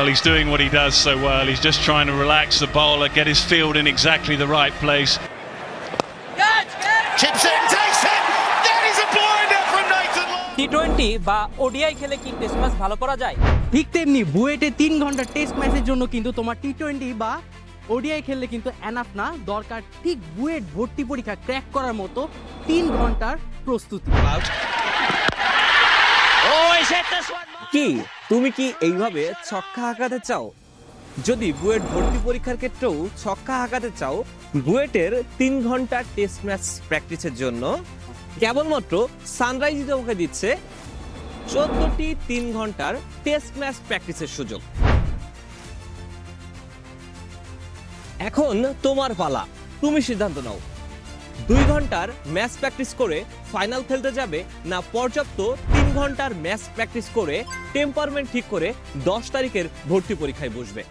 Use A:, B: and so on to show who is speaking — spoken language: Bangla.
A: Well, he's doing what he does so well. He's just trying to relax the bowler, get his field in exactly the right place.
B: Chips in, takes it. That is a blinder from Nathan Lyon.
C: T twenty বা ওডিআই খেলে কি টেস্ট ম্যাচ ভালো করা যায়
D: ঠিক তেমনি বুয়েটে তিন ঘণ্টা টেস্ট ম্যাচের জন্য কিন্তু তোমার টি টোয়েন্টি বা ওডিআই খেললে কিন্তু এনাফ না দরকার ঠিক বুয়েট ভর্তি পরীক্ষা ক্র্যাক করার মতো তিন ঘণ্টার প্রস্তুতি
E: কি? তুমি কি এইভাবে ছক্কা হাঁকাতে চাও? যদি বুয়েট ভর্তি পরীক্ষার ক্ষেত্রেও ছক্কা হাঁকাতে চাও, বুয়েটের তিন ঘণ্টা টেস্ট ম্যাচ প্র্যাকটিসের জন্য কেবলমাত্র সানরাইজ তোমাকে দিচ্ছে চোদ্দটি তিন ঘণ্টার টেস্ট ম্যাচ প্র্যাকটিসের সুযোগ। এখন তোমার পালা। তুমি সিদ্ধান্ত নাও। দুই ঘণ্টার ম্যাচ প্র্যাকটিস করে ফাইনাল খেলতে যাবে না পর্যাপ্ত ঘণ্টার ম্যাথ প্র্যাকটিস করে টেম্পারমেন্ট ঠিক করে দশ তারিখের ভর্তি পরীক্ষায় বসবে।